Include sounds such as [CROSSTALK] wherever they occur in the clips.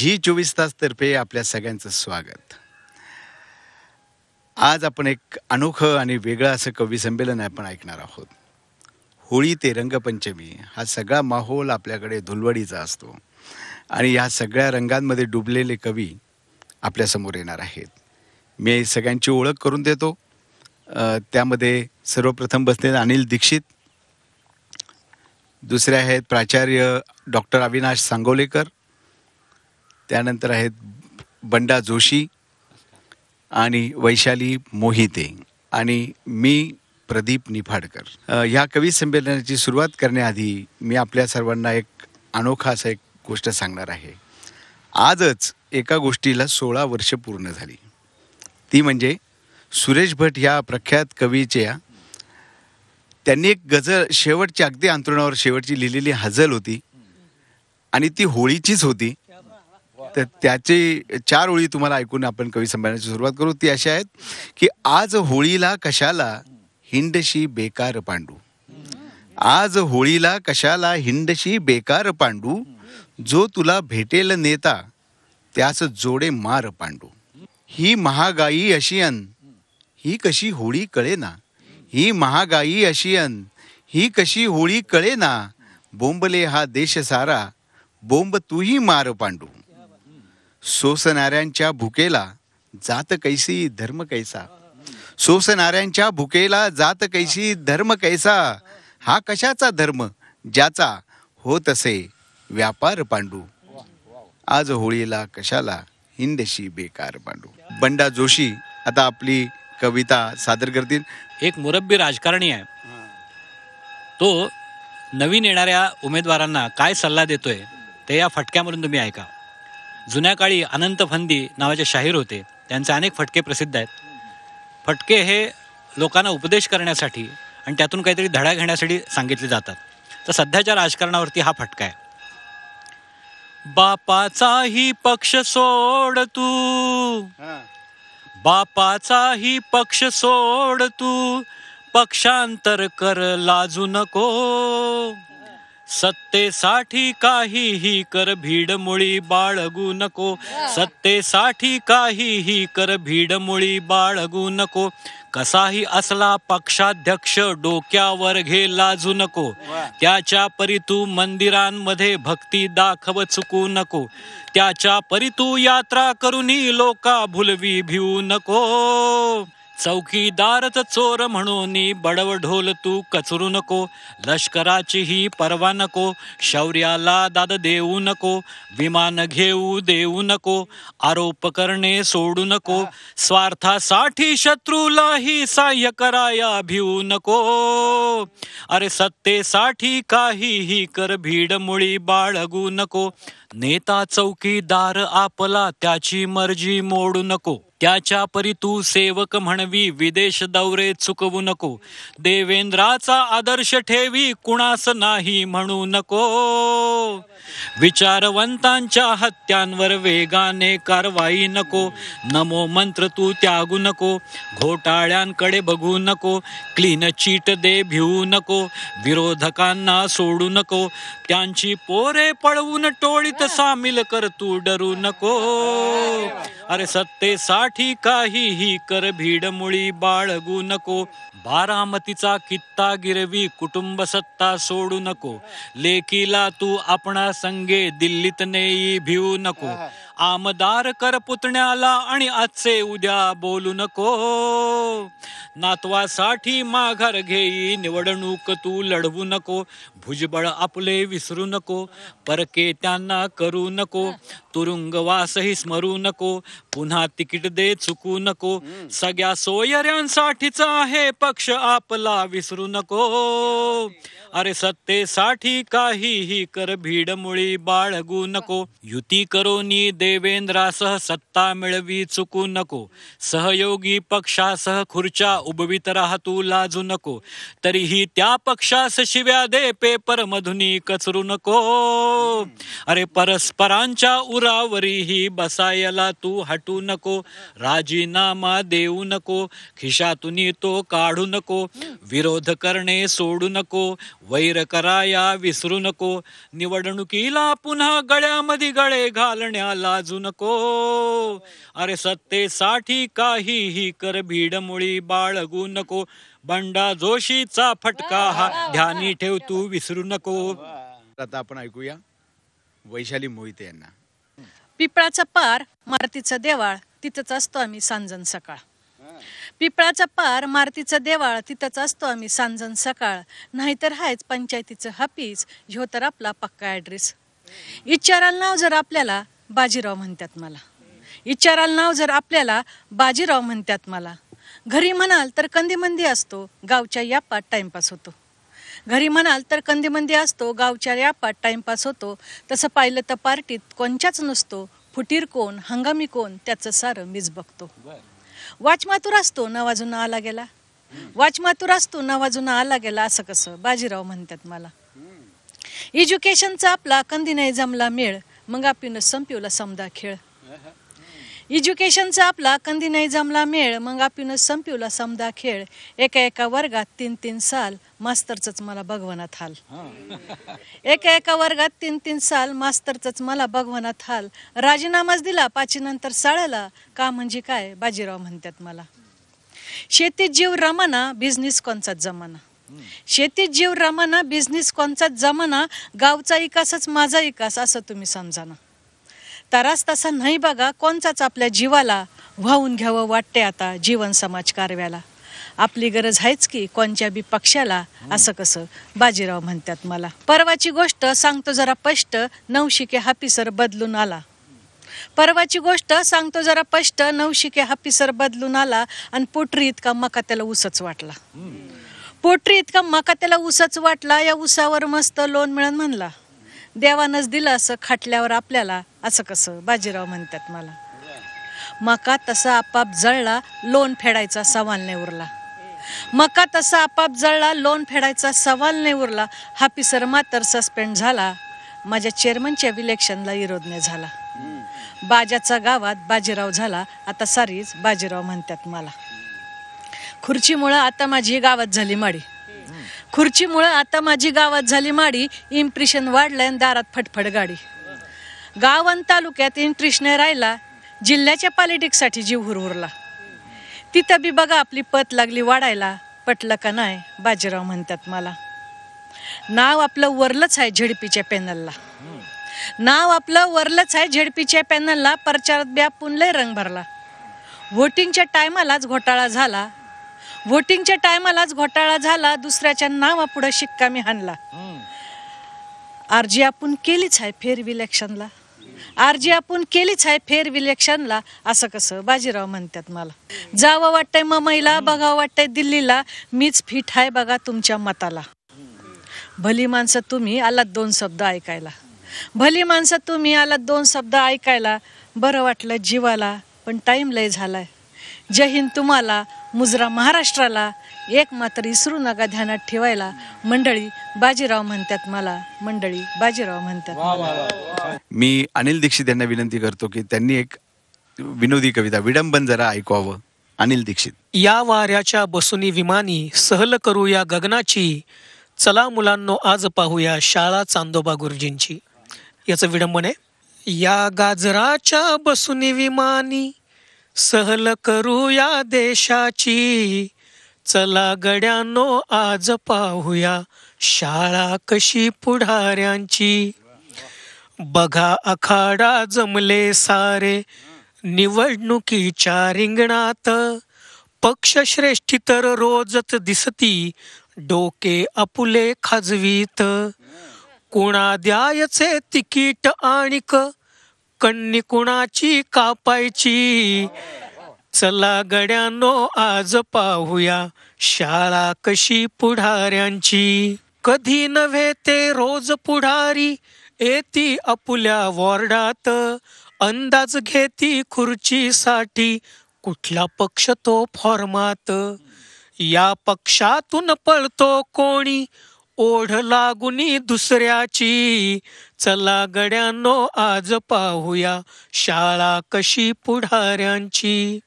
जी चोवीस तास तर्फे आपल्या सगळ्यांचं स्वागत. आज आपण एक अनोखं आणि वेगळं असं कवी संमेलन आपण ऐकणार आहोत. होळी ते रंगपंचमी हा सगळा माहोल आपल्याकडे धुलवडीचा असतो आणि ह्या सगळ्या रंगांमध्ये डुबलेले कवी आपल्यासमोर येणार आहेत. मी सगळ्यांची ओळख करून देतो. त्यामध्ये सर्वप्रथम बसलेले अनिल दीक्षित. दुसरे आहेत प्राचार्य डॉक्टर अविनाश सांगोलेकर. त्यानंतर आहेत बंडा जोशी आणि वैशाली मोहिते आणि मी प्रदीप निफाडकर. या ह्या कवी संमेलनाची सुरुवात करण्याआधी मी आपल्या सर्वांना एक अनोखा असं एक गोष्ट सांगणार आहे. आजच एका गोष्टीला सोळा वर्ष पूर्ण झाली. ती म्हणजे सुरेश भट ह्या प्रख्यात कवीच्या त्यांनी एक गझल शेवटच्या अगदी अंतरुणावर शेवटची लिहिलेली हजल होती आणि ती होळीचीच होती. तर त्याचे चार ओळी तुम्हाला ऐकून आपण कवी संमेलनाची सुरुवात करू. ती अशा आहेत की आज होळीला कशाला हिंडशी बेकार पांडू? आज होळीला कशाला हिंडशी बेकार पांडू? जो तुला भेटेल नेता त्यास जोडे मार पांडू. ही महागाई अशियन ही कशी होळी कळेना. ही महागाई अशियन ही कशी होळी कळेना. बोंबले हा देश सारा बोंब तूही मार पांडू. सोसणाऱ्यांच्या भुकेला जात कैसी धर्म कैसा? सोसणाऱ्यांच्या भुकेला जात कैसी धर्म कैसा? हा कशाचा धर्म? ज्याचा होत असे व्यापार पांडू. आज होळीला कशाला? हिंदशी बेकार पांडू. बंडा जोशी आता आपली कविता सादर करतील. एक मुरब्बी राजकारणी आहे. तो नवीन येणाऱ्या उमेदवारांना काय सल्ला देतोय ते या फटक्यामधून तुम्ही ऐका. जुन्या काळी अनंत फंदी नावाचे शाहीर होते. त्यांचे अनेक फटके प्रसिद्ध आहेत. फटके हे लोकांना उपदेश करण्यासाठी आणि त्यातून काहीतरी धडा घेण्यासाठी सांगितले जातात. तर सध्याच्या राजकारणावरती हा फटका आहे. बापाचाही पक्ष सोड तू. बापाचाही पक्ष सोड तू. पक्षांतर कर लाजू नको. सत्तेसाठी काहीही कर भीड मुळी बाळगू नको. सत्तेसाठी काहीही कर भीड मुळी बाळगू नको. कसाही असला पक्षाध्यक्ष डोक्यावर घे लाजू नको. त्याच्या परी तू मंदिरांमध्ये भक्ती दाखव चुकू नको. त्याच्या परी तू यात्रा करूनी लोका भुलवी भिवू नको. चौकीदारच चोर म्हणून बडव ढोल तू कचरू नको लष्कराची ही परवा नको शौर्याला दाद देऊ नको विमान घेऊ देऊ नको आरोप करणे सोडू नको स्वार्थासाठी शत्रूलाही सहाय्य कराया भिवू नको. अरे सत्तेसाठी काहीही कर भीड मुळी बाळगू नको नेता चौकीदार आपला त्याची मर्जी मोडू नको. त्याच्या परी तू सेवक म्हणवी विदेश दौरे चुकवू नको. देवेंद्राचा आदर्श ठेवी कुणास नाही म्हणू नको. विचारवंतांच्या हत्यांवर वेगाने कारवाई नको. नमो मंत्र तू त्यागू नको. घोटाळ्यांकडे बघू नको. क्लीन चीट दे भिवू नको. विरोधकांना सोडू नको. त्यांची पोरे पळवून टोळीत सामील कर तू डरू नको. अरे सत्तेसाठी काहीही कर भीड मुळी बाळगू नको. बारामतीचा कित्ता गिरवी कुटुंब सत्ता सोडू नको. लेकीला तू आपणा संगे दिल्लीत नेई भिवू नको. आमदार कर पुतण्याला आणि आजचे उद्या बोलू नको. नातवासाठी माघार घेई निवडणूक तू लढवू नको. भुजबळ आपले विसरू नको परके त्यांना करू नको. तुरुंगवासही स्मरू नको पुन्हा तिकीट दे चुकू नको. सगळ्या सोयऱ्यांसाठीच आहे पक्ष आपला विसरू नको. अरे सत्तेसाठी काहीही कर भीड मुळी बाळगू नको. युती करोनी देवेंद्रासह सत्ता मिळवी चुकू नको. सहयोगी पक्षासह खुर्च्या उभवित राहतू लाजू नको. तरीही त्या पक्षास शिव्या दे पेपर मधुनी कचरू नको. अरे परस्परांच्या उरावरीही बसायला तू हटू नको. राजीनामा देऊ नको. खिशातून तो काढू नको. विरोध करणे सोडू नको. वैर कराया विसरू नको. निवडणुकीला पुन्हा गळ्यामध्ये गळे घालण्या लाजू नको. अरे सत्तेसाठी काहीही कर भीडमुळी बाळगू नको. बंडा जोशीचा फटका हा ध्यानी ठेव तू विसरू नको. आता आपण ऐकूया वैशाली मोहिते यांना. पिपळाचा पार मारुतीचं देवाळ तिथंच असतो आम्ही सांजन सकाळ. पिपळाचा पार मारतीचं देवाळ तिथंच असतो आम्ही सांजन सकाळ. नाहीतर हायच पंचायतीचं हापीज ह्यो तर आपला पक्का ॲड्रेस इच्छाराल नाव जर आपल्याला बाजीराव म्हणतात मला. इच्छाराल नाव जर आपल्याला बाजीराव म्हणतात मला. घरी म्हणाल तर कंदीमंदी असतो गावच्या यापात टाइमपास होतो. घरी म्हणाल तर कंदीमंदी असतो गावच्या यापात टाइमपास होतो. तसं पाहिलं तर पार्टीत कोणच्याच नसतो. फुटीर कोण हंगामी कोण त्याचं सारं मीच बघतो. वाचमातूर असतो न वाजून आला गेला. वाचमातूर असतो न वाजून आला गेला असं कसं? बाजीराव म्हणतात मला. एज्युकेशनचा आपला कंदी नाही जमला मेळ मग आपण संपवला समदा खेळ. एज्युकेशनचा आपला कंदी नाही जमला मेळ मग आपण संपवला समदा खेळ. एका एका वर्गात तीन तीन साल मास्तरच मला भगवनात हाल. [LAUGHS] एका एका वर्गात तीन तीन साल मास्तरच मला भगवनात हाल. राजीनामाच दिला पाची नंतर साळला. का म्हणजे काय? बाजीराव म्हणतात मला. शेतीत जीव रमाना बिझनेस कोणचाच जमाना. शेतीत जीव रमाना बिझनेस कोणचाच जमाना गावचा विकासच माझा विकास असं तुम्ही समजा ना तरास तसा नाही बघा कोणचाच आपल्या जीवाला व्हावून घ्यावं वाटते आता जीवन समाज कारव्याला. आपली गरज आहेच की कोणत्या बी पक्षाला असं कसं बाजीराव म्हणतात मला. परवाची गोष्ट सांगतो जरा स्पष्ट नवशिके हापिसर बदलून आला. परवाची गोष्ट सांगतो जरा स्पष्ट नवशिके हापिसर बदलून आला आणि पोटरी इतका मका त्याला उसच वाटला. पोटरी इतका मका त्याला उसच वाटला या उसावर मस्त लोन मिळून म्हणला. देवानच दिलं असं खाटल्यावर आपल्याला असं कसं? बाजीराव म्हणतात मला. मका तसा आपाप जळला लोन फेडायचा सवाल नाही उरला. मका तसा आपाप जळला लोन फेडायचा सवाल नाही उरला. हापीसर मात्र सस्पेंड झाला. माझ्या चेअरमनच्या इलेक्शनला विरोध नाही झाला. बाजाचा गावात बाजीराव झाला. आता सारीच बाजीराव म्हणतात मला. खुर्चीमुळं आता माझी गावात झाली माडी. खुर्चीमुळं आता माझी गावात झाली माडी. इम्प्रेशन वाढलंय आणि दारात फटफट गाडी. गाव आणि तालुक्यात इंट्रेस्ट राहिला जिल्ह्याच्या पॉलिटिक्ससाठी जीव हुरहुरला. तिथं बी बघा आपली पत लागली वाढायला पटलं का नाही बाजीराव म्हणतात मला. नाव आपलं वरलंच आहे झेडपीच्या पॅनलला. नाव आपलं वरलंच आहे झेडपीच्या पॅनलला प्रचारात बी आपण लय रंग भरला. व्होटिंगच्या टायमालाच घोटाळा झाला. व्होटिंगच्या टायमालाच घोटाळा झाला दुसऱ्याच्या नावापुढं शिक्का मी हाणला. अर्जी आपण केलीच आहे फेर इलेक्शनला अर्जी आपण केलीच आहे फेर इलेक्शनला असं कसं? बाजीराव म्हणतात मला. जावं वाटतंय ममईला बघावं वाटतंय दिल्लीला. मीच फिट आहे बघा तुमच्या मताला. भली माणसं तुम्ही आलात दोन शब्द ऐकायला. भली माणसं तुम्ही आलात दोन शब्द ऐकायला. बरं वाटलं जीवाला पण टाईम लय झालाय. जय हिंद तुम्हाला मुजरा महाराष्ट्राला एक मात्र विसरू नका ध्यानात ठेवायला. मंडळी बाजीराव म्हणतात मला मंडळी बाजीराव म्हणतात मला. मी अनिल दीक्षित यांना विनंती करतो की त्यांनी एक विनोदी कविता विडंबन जरा ऐकवावं. अनिल दीक्षित. या वाऱ्याच्या बसुनी विमानी सहल करूया गगनाची. चला मुलांनो आज पाहूया शाळा चांदोबा गुरुजींची. याचं विडंबन आहे. या गाजराच्या बसुनी विमानी सहल करूया देशाची. चला गड्यानो आज पाहूया शाळा कशी पुढाऱ्यांची. बघा अखाडा जमले सारे निवडणुकीच्या रिंगणात. पक्षश्रेष्ठी तर रोजच दिसती डोके आपुले खाजवीत. कुणा द्यायचे तिकीट आणिक कण्णी कुणाची कापायची? चला गड्यानो आज पाहूया शाळा कशी पुढाऱ्यांची. कधी नव्हे ते रोज पुढारी येती आपुल्या वॉर्डात. अंदाज घेती खुर्चीसाठी कुठला पक्ष तो फॉर्मात या पक्षातून पळतो कोणी ओढ लागुनी दुसऱ्याची. चला गड्यांनो आज पाहूया शाळा कशी पुढाऱ्यांची.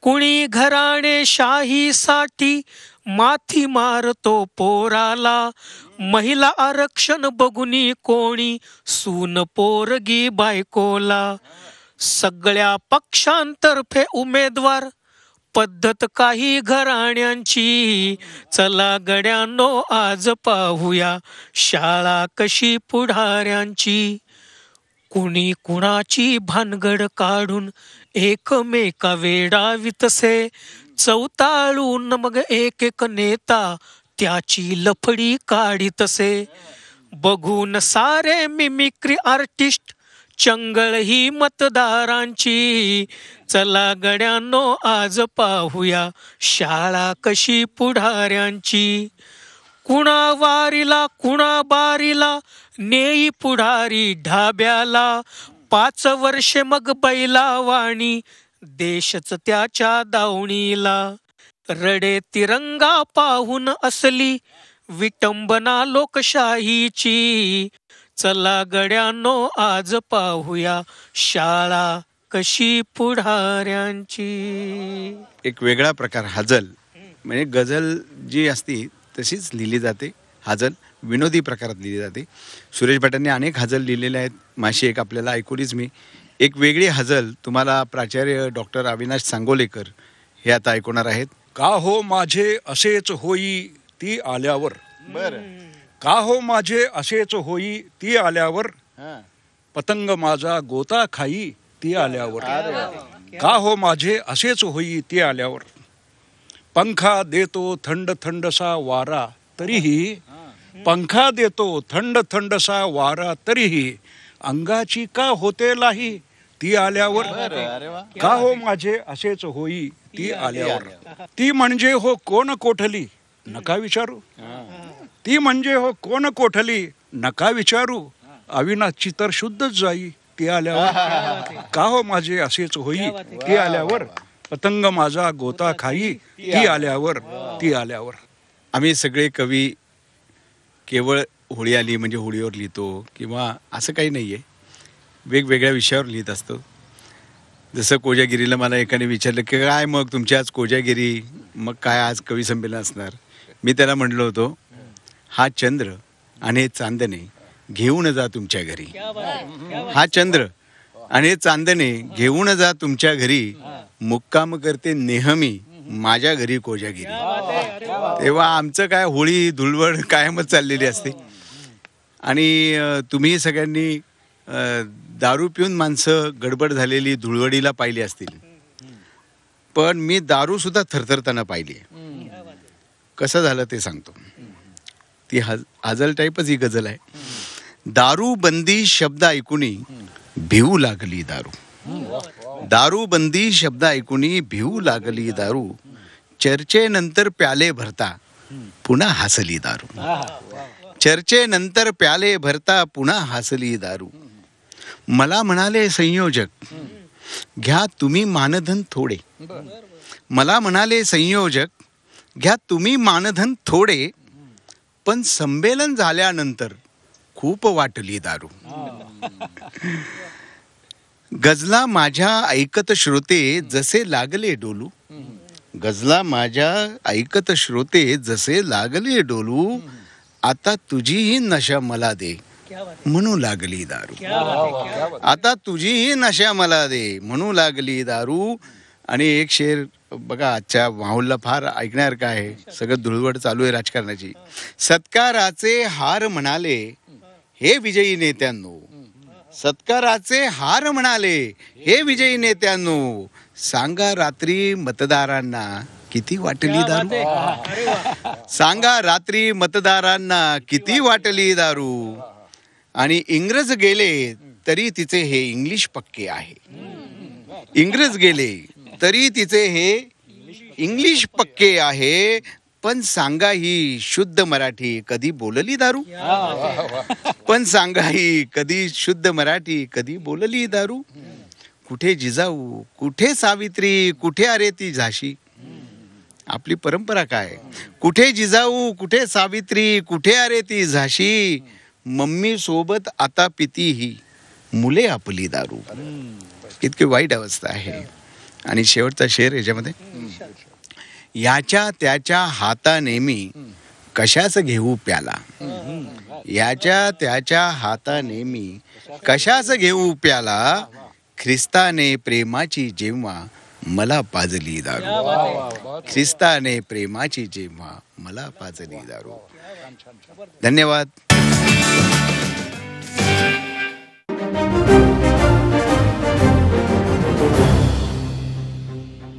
कुणी घराणे शाहीसाठी माथी मारतो पोराला. महिला आरक्षण बघुनी कोणी सून पोरगी बायकोला. सगळ्या पक्षांतर्फे उमेदवार पद्धत काही घराण्यांची. चला गड्यांनो आज पाहूया शाळा कशी पुढाऱ्यांची. कुणी कुणाची भानगड काढून एकमेका वेडावितसे चौताळून मग एक एक नेता त्याची लफडी काढितसे बघून सारे मिमिक्री आर्टिस्ट चंगळ ही मतदारांची. चला गड्यांनो आज पाहूया शाळा कशी पुढाऱ्यांची. कुणा वारीला कुणा बारीला नेई पुढारी ढाब्याला. पाच वर्षे मग बैला वाणी देशच त्याच्या दावणीला. रडे तिरंगा पाहून असली विटंबना लोकशाहीची. चला गड्यानो आज पाहूया शाळा कशी पुढाऱ्यांची. एक वेगळा प्रकार हजल. म्हणजे गझल जी असती तशीच लिहिली जाते हजल. विनोदी प्रकारात लिहिली जाते. सुरेश भटांनी अनेक हजल लिहिलेले आहेत. माशी एक आपल्याला ऐकूलीच मी. एक वेगळी हजल तुम्हाला प्राचार्य डॉक्टर अविनाश सांगोलेकर हे आता ऐकवणार आहेत. का हो माझे असेच होई ती आल्यावर? का हो माझे असेच होई ती आल्यावर? पतंग माझा गोता खाई ती आल्यावर. का हो माझे असेच होई ती आल्यावर? पंखा देतो थंड थंडसा वारा तरीही पंखा देतो थंड थंडसा वारा तरीही अंगाची का होते लाही ती आल्यावर? का हो माझे असेच होई ती आल्यावर. ती म्हणजे हो कोण कोठली? नका विचारू. ती म्हणजे हो कोण कोठली? नका विचारू. अविनाशची तर शुद्धच जाई. ती आल्यावर का हो माझे असेच होई? ती आल्यावर पतंग माझा गोता खाई. ती आल्यावर ती आल्यावर. आम्ही सगळे कवी केवळ होळी आली म्हणजे होळीवर लिहितो किंवा असं काही नाही आहे वेगवेगळ्या विषयावर लिहित असतो. जसं कोजागिरीला मला एकाने विचारलं की काय मग तुमची आज कोजागिरी? मग काय आज कवी संमेलन असणार? मी त्याला म्हटलं होतो हा चंद्र आणि हे चांदणे घेऊन जा तुमच्या घरी. हा चंद्र आणि हे चांदणे घेऊन जा तुमच्या घरी. मुक्काम करते नेहमी माझ्या घरी कोजागिरी. तेव्हा आमचं काय होळी धुळवड कायमच चाललेली असते. आणि तुम्ही सगळ्यांनी दारू पिऊन माणसं गडबड झालेली धुळवडीला पाहिली असतील. पण मी दारू सुद्धा थरथरताना पाहिली कसं झालं ते सांगतो. ती हज हजल टाईपच ही गझल आहे. दारू बंदी शब्द ऐकूनी भिवू लागली दारू. दारू बंदी शब्द ऐकूनी भिवू लागली दारू. चर्चेनंतर प्याले भरता पुन्हा हसली दारू. चर्चेनंतर प्याले भरता पुन्हा हसली दारू. मला म्हणाले संयोजक घ्या तुम्ही मानधन थोडे. मला म्हणाले संयोजक घ्या तुम्ही मानधन थोडे पण संमेलन झाल्यानंतर खूप वाटली दारू. गजला माझ्या ऐकत श्रोते जसे लागले डोलू. गजला माझ्या ऐकत श्रोते जसे लागले डोलू. आता तुझीही नशा मला दे म्हणू लागली दारू. आता तुझीही नशा मला दे म्हणू लागली दारू. आणि एक शेर बघा आजच्या माहोलला फार ऐकण्यासारखं आहे. सगळं धुळवड चालू आहे राजकारणाची. सत्काराचे हार म्हणाले हे विजयी नेत्यांनो. सत्काराचे हार म्हणाले हे विजयी नेत्यांनो. सांगा रात्री मतदारांना किती वाटली दारू? सांगा रात्री मतदारांना किती वाटली दारू? आणि इंग्रज गेले तरी तिचे हे इंग्लिश पक्के आहे. इंग्रज गेले तरी तिचे हे इंग्लिश पक्के आहे पण सांगा ही शुद्ध मराठी कधी बोलली दारू? पण सांगा ही कधी शुद्ध मराठी कधी बोलली दारू? कुठे जिजाऊ कुठे सावित्री कुठे अरे ती झाशी? आपली परंपरा काय? कुठे जिजाऊ कुठे सावित्री कुठे अरे ती झाशी? मम्मी सोबत आता पिती ही मुले आपली दारू. इतकी वाईट अवस्था आहे. आणि शेवटचा शेर याच्यामध्ये. याच्या त्याच्या हाता नेहमी कशाच घेऊ प्याला? याच्या त्याच्या हाता नेहमी कशाच घेऊ प्याला? ख्रिस्ताने प्रेमाची जेव्हा मला पाजली दारू. ख्रिस्ताने प्रेमाची जेव्हा मला पाजली दारू. धन्यवाद.